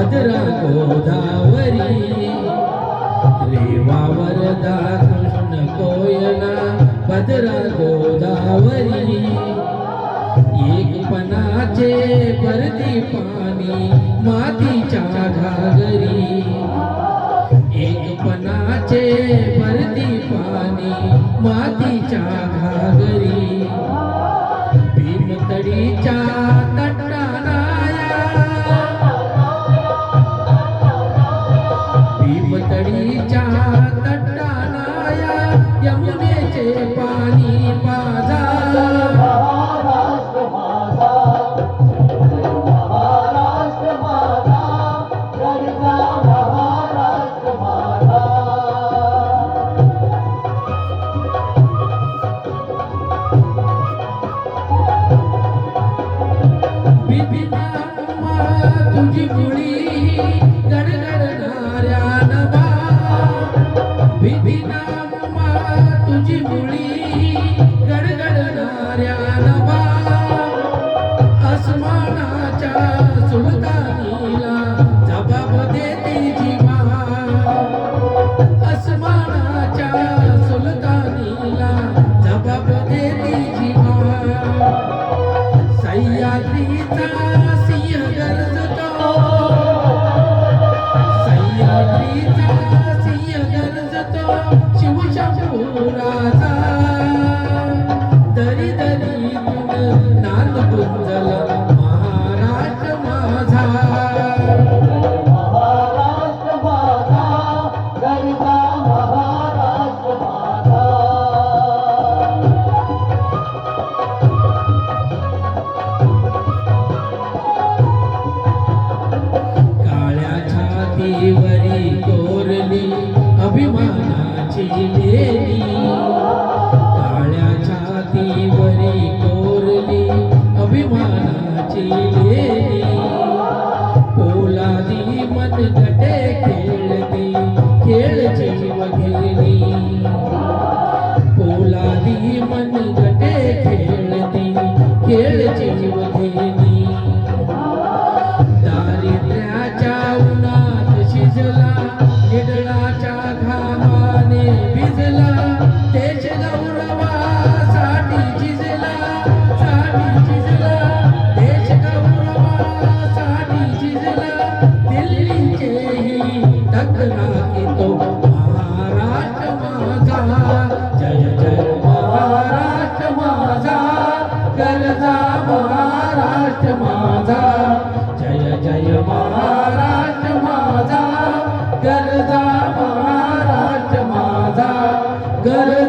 भद्रा गोदावरी रेवा वरदा कृष्ण कोयना भद्रा गोदावरी एकपणाचे परती पाणी मातीच्या घागरी। एकपणाचे परती पाणी माती पाणी बाजार भैया सीता सिंह कोरली. काळ्या छातीवरी कोरली अभिमानाची लेली पोलादी मनगटे खेळली खेळ जीव घेली पोलादी मनगटे खेळली खेळ जीव कर्जा महाराज माझा. गर